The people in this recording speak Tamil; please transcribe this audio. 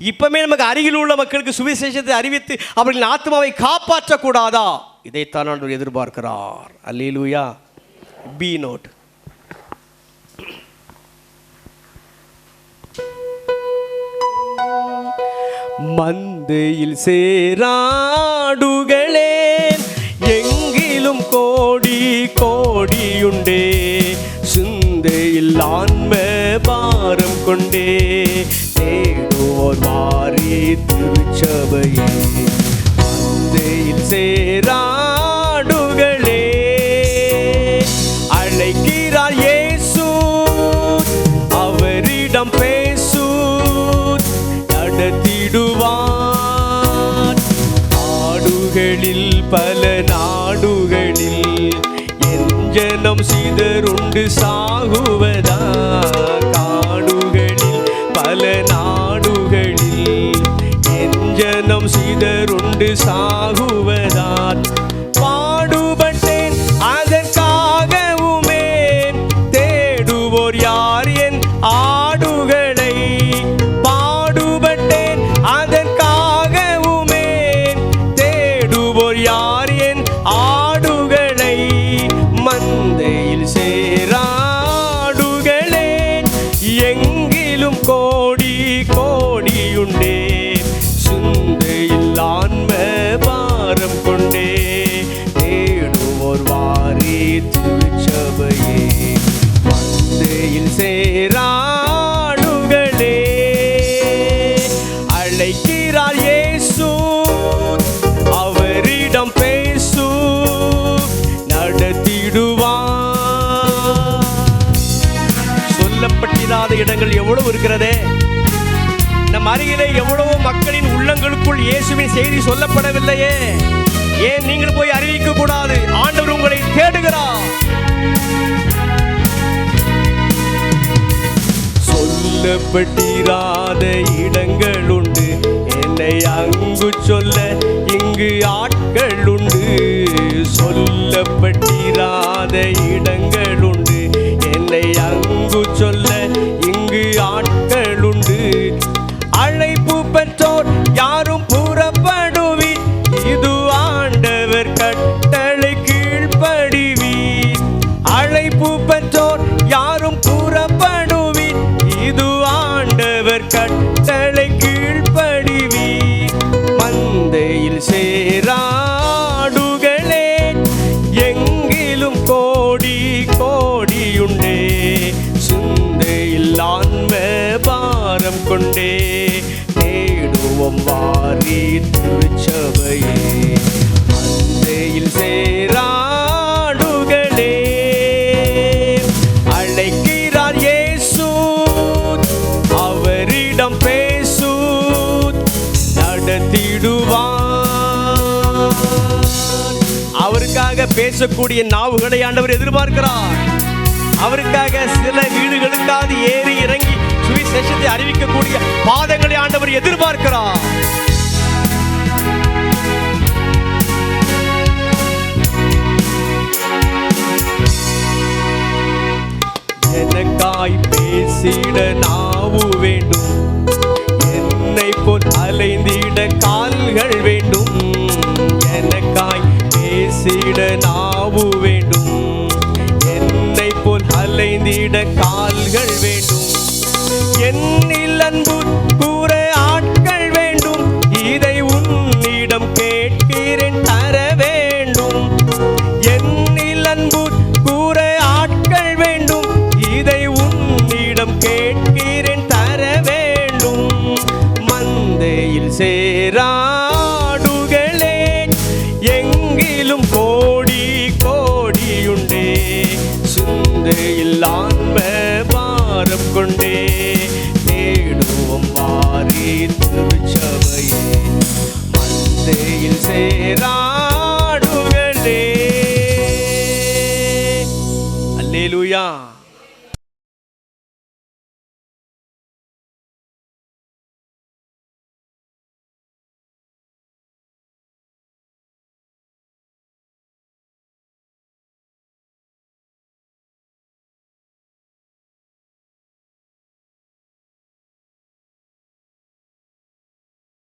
இப்பவுமே நமக்கு அருகில் உள்ள மக்களுக்கு சுவிசேஷத்தை அறிவித்து அவர்களின் ஆத்மாவை காப்பாற்றக்கூடாதா? இதைத்தான் ஆண்டவர் எதிர்பார்க்கிறார். அல்லேலூயா. பி நோட் மந்தையில் சேராடுகளே எங்கிலும் கோடி கோடியுண்டே சிந்தையில் ஆன்ம பாரம் கொண்டே சேருவோர் மாறி திருச்சபையே மந்தையில் சேராடுகளே. அழைக்கிறார் இயேசு அவரிடம் பேசு நடத்திடுவார். நாடுகளில் பல நாடுகளில் என் ஜனம் சிதறுண்டு சாகுவதா? கொண்டு சாகுவதா? அழைக்கிறார் இயேசு. அவரிடம் பேசு நடத்திடுவார். சொல்லப்பட்டிராத இடங்கள் எவ்வளவு இருக்கிறதே. நம் அருகிலே எவ்வளவோ மக்களின் உள்ளங்களுக்குள் இயேசுவின் செய்தி சொல்லப்படவில்லையே. ஏன் நீங்கள் போய் அறிவிக்க கூடாது ஆண்டவர் உங்களை தேடுகிறார். சொல்லப்பட்டிராத கட்டளை கீழ்படிவி மந்தையில் சேராடுகளே எங்கிலும் கோடி கோடியுண்டே சிந்தையில் ஆன்ம பாரம் கொண்டே தேடுவோம் வாரி பேசக்கூடிய நாவுகளை ஆண்டவர் எதிர்பார்க்கிறார். அவருக்காக சில வீடுகளுக்காவது ஏறி இறங்கி சுவிசேஷத்தை அறிவிக்கக்கூடிய பாதங்களை ஆண்டவர் எதிர்பார்க்கிறார். எனக்காய் பேசிட நாவு வேண்டும். என்னை போல் அலைந்திட கால்கள் வேண்டும். பேசிட நாவு வேண்டும். என்னை போல் அலைந்திட கால்கள் வேண்டும். என்னில் அன்பு கூற ஆட்கள் வேண்டும். இதை உன்னிடம் கேட்கிறேன் தர வேண்டும். என்னில் அன்பு கூற ஆட்கள் வேண்டும். இதை உன்னிடம் கேட்கிறேன் தர வேண்டும். மந்தையில் சுந்தையில் ஆன்ம பாரம் கொண்டே தேடுவோம் வாரி திருச்சபையே. மந்தையில் சேரா